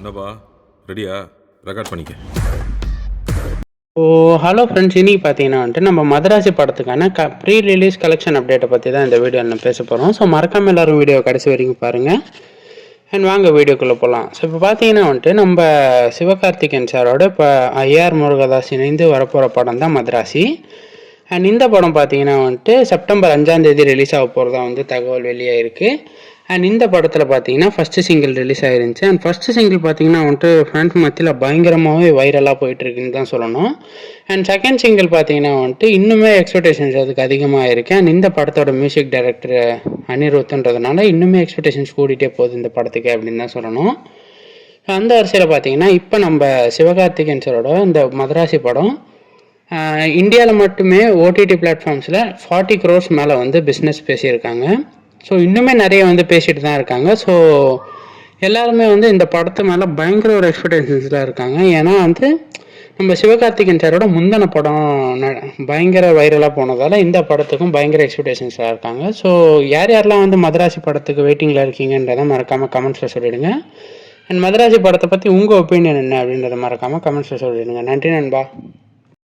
என்னப்பா ரெடியா? ரெக்கார்ட் பண்ணிக்க. ஓ ஹலோ ஃப்ரெண்ட்ஸ் இன்றைக்கி பார்த்தீங்கன்னா வந்துட்டு நம்ம மதராசி படத்துக்கான க ப்ரீ ரிலீஸ் கலெக்ஷன் அப்டேட்டை பற்றி தான் இந்த வீடியோவில் நம்ம பேச போகிறோம் ஸோ மறக்காமல் எல்லாரும் வீடியோ கடைசி வரைக்கும் பாருங்கள் அண்ட் வாங்க வீடியோக்குள்ளே போகலாம் ஸோ இப்போ பார்த்தீங்கன்னா வந்துட்டு நம்ம சிவகார்த்திகேயன் சாரோட இப்போ ஐஆர் முருகதாஸ் இணைந்து வரப்போகிற படம் தான் மதராசி. அண்ட் இந்த படம் பார்த்தீங்கன்னா வந்துட்டு செப்டம்பர் அஞ்சாம் தேதி ரிலீஸ் ஆக போகிறதா வந்து தகவல் வெளியாயிருக்கு. அண்ட் இந்த படத்தில் பார்த்தீங்கன்னா ஃபஸ்ட்டு சிங்கிள் ரிலீஸ் ஆயிருந்துச்சு. அண்ட் ஃபஸ்ட்டு சிங்கிள் பார்த்தீங்கன்னா வந்துட்டு ஃபேன்ஸ் மத்தியில் பயங்கரமாகவே வைரலாக போயிட்டுருக்குன்னு தான் சொல்லணும். அண்ட் செகண்ட் சிங்கிள் பார்த்தீங்கன்னா வந்துட்டு இன்னுமே எக்ஸ்பெக்டேஷன்ஸ் அதுக்கு அதிகமாக இருக்குது அண்ட் இந்த படத்தோட மியூசிக் டைரக்டர் அனிருத்துன்றதுனால இன்னுமே எக்ஸ்பெக்டேஷன்ஸ் கூட்டிகிட்டே போகுது இந்த படத்துக்கு அப்படின்னு தான் சொல்லணும். அந்த வரிசையில் பார்த்தீங்கன்னா இப்போ நம்ம சிவகார்த்திகேயன் சரோட இந்த மதராசி படம் இந்தியாவில் மட்டுமே ஓடிடி பிளாட்ஃபார்ம்ஸில் ஃபார்ட்டி க்ரோர்ஸ் மேலே வந்து பிஸ்னஸ் பேசியிருக்காங்க. ஸோ இன்னுமே நிறைய வந்து பேசிட்டு தான் இருக்காங்க. ஸோ எல்லாருமே வந்து இந்த படத்து மேலே பயங்கர ஒரு எக்ஸ்பெக்டேஷன்ஸில் இருக்காங்க. ஏன்னா வந்து நம்ம சிவகார்த்திகேயன் சாரோட முந்தின படம் ந- பயங்கர வைரலாக போனதால் இந்த படத்துக்கும் பயங்கர எக்ஸ்பெக்டேஷன்ஸாக இருக்காங்க. ஸோ யார் யாரெல்லாம் வந்து மதராசி படத்துக்கு வெயிட்டிங்கில் இருக்கீங்கன்றதை மறக்காமல் கமெண்ட்ஸில் சொல்லிடுங்க. அண்ட் மதராசி படத்தை பற்றி உங்கள் ஒப்பீனியன் என்ன அப்படின்றத மறக்காமல் கமெண்ட்ஸில் சொல்லிடுங்க. நன்றி நண்பா.